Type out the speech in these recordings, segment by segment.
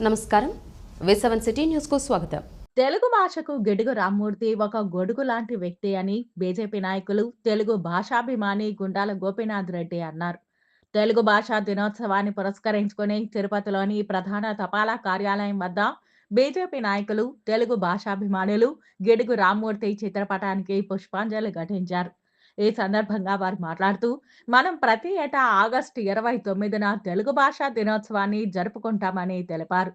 నమస్కారం. వేసవన్ సిటీ న్యూస్కు స్వాగతం. తెలుగు భాషకు గిడుగు రామ్మూర్తి ఒక గొడుగు లాంటి వ్యక్తి అని బీజేపీ నాయకులు తెలుగు భాషాభిమాని గుండాల గోపీనాథ్ రెడ్డి అన్నారు. తెలుగు భాషా దినోత్సవాన్ని పురస్కరించుకుని తిరుపతిలోని ప్రధాన తపాలా కార్యాలయం వద్ద బీజేపీ నాయకులు తెలుగు భాషాభిమానులు గిడుగు రామ్మూర్తి చిత్రపటానికి పుష్పాంజలి ఘటించారు. ఈ సందర్భంగా వారు మాట్లాడుతూ మనం ప్రతి ఏటా ఆగస్టు ఇరవై తొమ్మిదిన తెలుగు భాషా దినోత్సవాన్ని జరుపుకుంటామని తెలిపారు.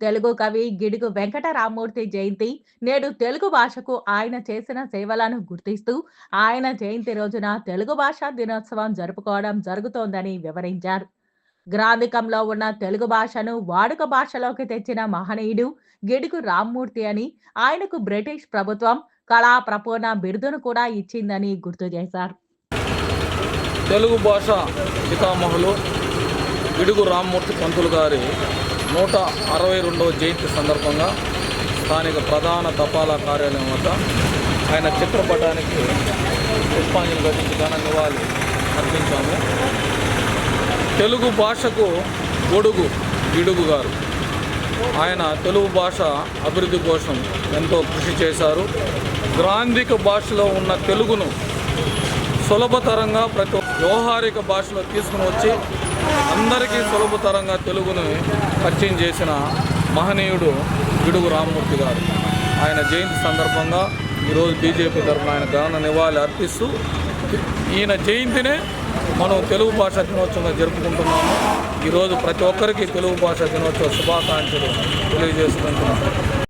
తెలుగు కవి గిడుగు వెంకటరామమూర్తి జయంతి నేడు తెలుగు భాషకు ఆయన చేసిన సేవలను గుర్తిస్తూ ఆయన జయంతి రోజున తెలుగు భాషా దినోత్సవం జరుపుకోవడం జరుగుతోందని వివరించారు. గ్రాంధికంలో ఉన్న తెలుగు భాషను వాడుక భాషలోకి తెచ్చిన మహనీయుడు గిడుగు రామ్మూర్తి అని ఆయనకు బ్రిటిష్ ప్రభుత్వం కళా ప్రపూర్ణ బిరుదును కూడా ఇచ్చిందని గుర్తు చేశారు. తెలుగు భాష పితామహులు గిడుగు రామ్మూర్తి పంతులు గారి నూట అరవై రెండవ జయంతి సందర్భంగా స్థానిక ప్రధాన తపాలా కార్యాలయం వద్ద ఆయన చిత్రపటానికి పుష్పాంజలి ఘటించి ఘన నివాళి అర్పించాము. తెలుగు భాషకు గొడుగు గిడుగు గారు. ఆయన తెలుగు భాష అభివృద్ధి కోసం ఎంతో కృషి చేశారు. గ్రాంధిక భాషలో ఉన్న తెలుగును సులభతరంగా ప్రతి వ్యవహారిక భాషలో తీసుకుని వచ్చి అందరికీ సులభతరంగా తెలుగుని పరిచయం చేసిన మహనీయుడు గిడుగు రామమూర్తి గారు. ఆయన జయంతి సందర్భంగా ఈరోజు బీజేపీ తరఫున ఆయన ఘన నివాళి అర్పిస్తూ ఈయన జయంతినే మనం తెలుగు భాష దినోత్సవంగా జరుపుకుంటున్నాము. ఈరోజు ప్రతి ఒక్కరికి తెలుగు భాష దినోత్సవ శుభాకాంక్షలు తెలియజేసుకుంటున్నాము.